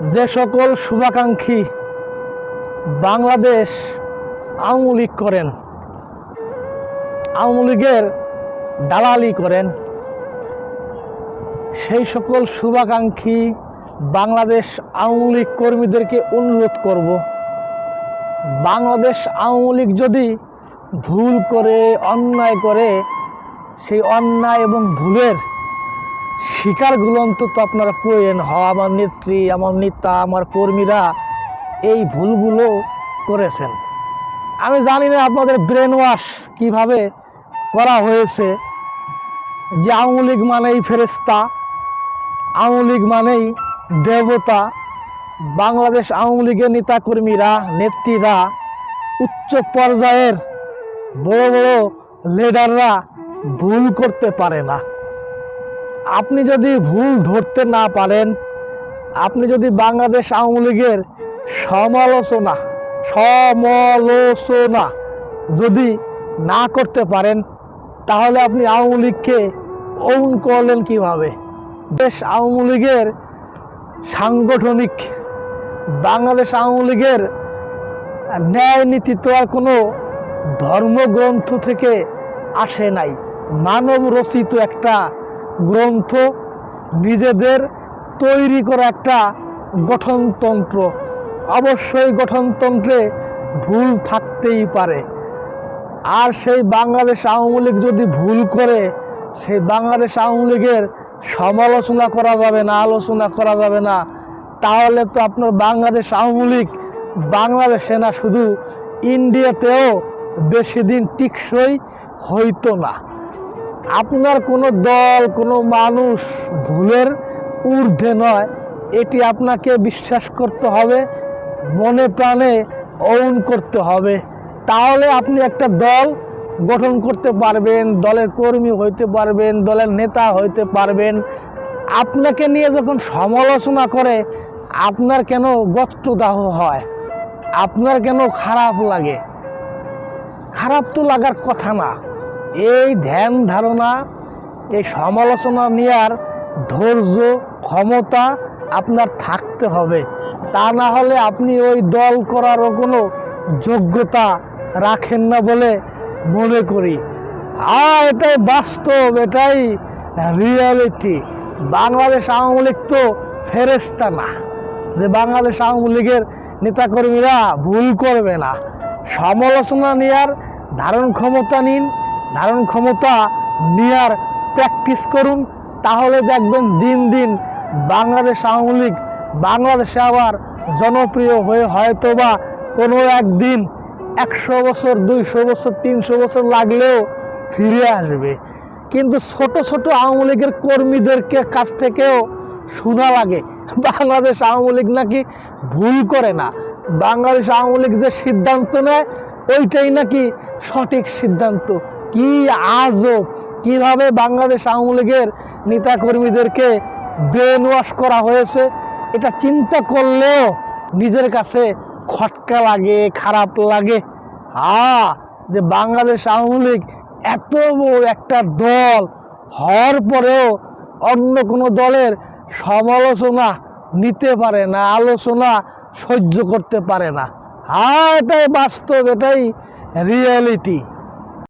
যে সকল শুভাকাঙ্ক্ষী বাংলাদেশ আওয়ামী লীগ করেন, আওয়ামী লীগের দালালি করেন, সেই সকল শুভাকাঙ্ক্ষী বাংলাদেশ আওয়ামী লীগ কর্মীদেরকে অনুরোধ করব, বাংলাদেশ আওয়ামী লীগ যদি ভুল করে, অন্যায় করে, সেই অন্যায় এবং ভুলের শিকারগুলো অন্তত আপনারা পেয়েন হ আমার নেত্রী, আমার নেতা, আমার কর্মীরা এই ভুলগুলো করেছেন। আমি জানি না আপনাদের ব্রেন ওয়াশ কীভাবে করা হয়েছে যে আওয়ামী লীগ মানেই ফেরেস্তা আওয়ামী লীগ মানেই দেবতা, বাংলাদেশ আওয়ামী লীগের নেতাকর্মীরা, নেত্রীরা, উচ্চ পর্যায়ের বড় বড় লিডাররা ভুল করতে পারে না। আপনি যদি ভুল ধরতে না পারেন, আপনি যদি বাংলাদেশ আওয়ামী লীগের সমালোচনা সমালোচনা যদি না করতে পারেন, তাহলে আপনি আওয়ামী লীগকে ওন করলেন কীভাবে? দেশ আওয়ামী লীগের সাংগঠনিক, বাংলাদেশ আওয়ামী লীগের ন্যায় নীতি তো আর কোনো ধর্মগ্রন্থ থেকে আসে নাই। মানব রচিত একটা গ্রন্থ নিজেদের তৈরি করা একটা গঠনতন্ত্র। অবশ্যই গঠনতন্ত্রে ভুল থাকতেই পারে। আর সেই বাংলাদেশ আওয়ামী লীগ যদি ভুল করে, সেই বাংলাদেশ আওয়ামী লীগের সমালোচনা করা যাবে না, আলোচনা করা যাবে না। তাহলে তো আপনার বাংলাদেশ আওয়ামী লীগ বাংলাদেশে না শুধু ইন্ডিয়াতেও বেশি দিন টিকসই হইতো না। আপনার কোনো দল, কোনো মানুষ ভুলের ঊর্ধ্বে নয়। এটি আপনাকে বিশ্বাস করতে হবে, মনে প্রাণে অউন করতে হবে। তাহলে আপনি একটা দল গঠন করতে পারবেন, দলের কর্মী হইতে পারবেন, দলের নেতা হইতে পারবেন। আপনাকে নিয়ে যখন সমালোচনা করে, আপনার কেন গত্রদাহ হয়? আপনার কেন খারাপ লাগে? খারাপ তো লাগার কথা না। এই ধ্যান ধারণা, এই সমালোচনা নেওয়ার ধৈর্য, ক্ষমতা আপনার থাকতে হবে। তা না হলে আপনি ওই দল করারও কোনো যোগ্যতা রাখেন না বলে মনে করি। আর এটাই বাস্তব, এটাই রিয়ালিটি বাংলাদেশ আওয়ামী লীগ তো ফেরেস্তা না। যে বাংলাদেশ আওয়ামী লীগের নেতাকর্মীরা ভুল করবে না। সমালোচনা নেওয়ার ধারণ ক্ষমতা নিন ধারণ ক্ষমতা নেওয়ার প্র্যাকটিস করুন, তাহলে দেখবেন দিন দিন বাংলাদেশ আওয়ামী লীগ বাংলাদেশে আবার জনপ্রিয় হয়ে হয়তো বা কোনো একদিন একশো বছর, দুইশো বছর, তিনশো বছর লাগলেও ফিরে আসবে। কিন্তু ছোট ছোট আওয়ামী লীগের কর্মীদেরকে কাছ থেকেও শোনা লাগে, বাংলাদেশ আওয়ামী লীগ নাকি ভুল করে না। বাংলাদেশ আওয়ামী লীগ যে সিদ্ধান্ত নেয়, ওইটাই নাকি সঠিক সিদ্ধান্ত। কি আজব! কীভাবে বাংলাদেশ আওয়ামী লীগের নেতাকর্মীদেরকে ব্রেন ওয়াশ করা হয়েছে, এটা চিন্তা করলেও নিজের কাছে খটকা লাগে, খারাপ লাগে। আ, যে বাংলাদেশ আওয়ামী লীগ এত একটা দল হওয়ার পরেও অন্য কোনো দলের সমালোচনা নিতে পারে না, আলোচনা সহ্য করতে পারে না। হ্যাঁ এটাই বাস্তব, এটাই রিয়েলিটি